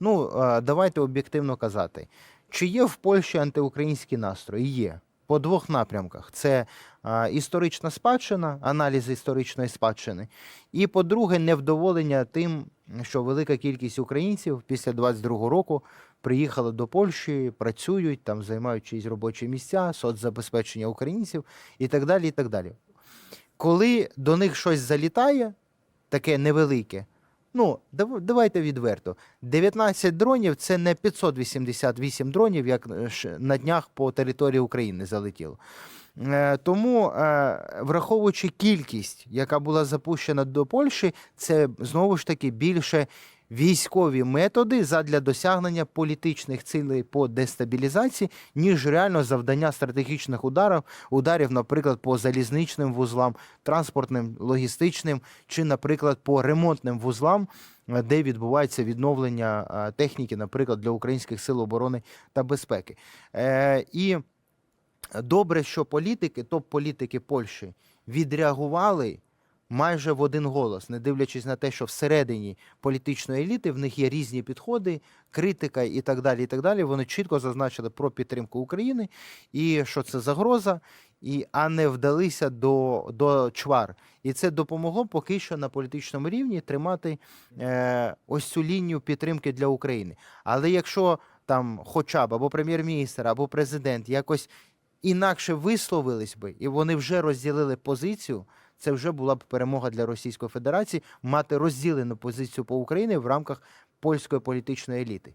Ну, е, давайте об'єктивно казати. Чи є в Польщі антиукраїнські настрої? Є. По двох напрямках: це е, історична спадщина, аналіз історичної спадщини, і по-друге, невдоволення тим, що велика кількість українців після 22-го року приїхали до Польщі, працюють там, займають чиїсь робочі місця, соцзабезпечення українців і так далі. І так далі. Коли до них щось залітає, таке невелике. Ну, дав- давайте відверто. 19 дронів це не 588 дронів, як е, на днях по території України залетіло. Е, Тому, е, враховуючи кількість, яка була запущена до Польщі, це знову ж таки більше військові методи задля досягнення політичних цілей по дестабілізації, ніж реально завдання стратегічних ударів, ударів, наприклад, по залізничним вузлам, транспортним, логістичним, чи, наприклад, по ремонтним вузлам, е, де відбувається відновлення е, техніки, наприклад, для українських сил оборони та безпеки. Е, І добре, що політики, топ-політики Польщі відреагували майже в один голос, не дивлячись на те, що всередині політичної еліти в них є різні підходи, критика і так далі. І так далі. Вони чітко зазначили про підтримку України і що це загроза, і, а не вдалися до, до чвар. І це допомогло поки що на політичному рівні тримати е, ось цю лінію підтримки для України. Але якщо там хоча б або прем'єр-міністр, або президент якось інакше висловились би, і вони вже розділили позицію, це вже була б перемога для Російської Федерації мати розділену позицію по Україні в рамках польської політичної еліти.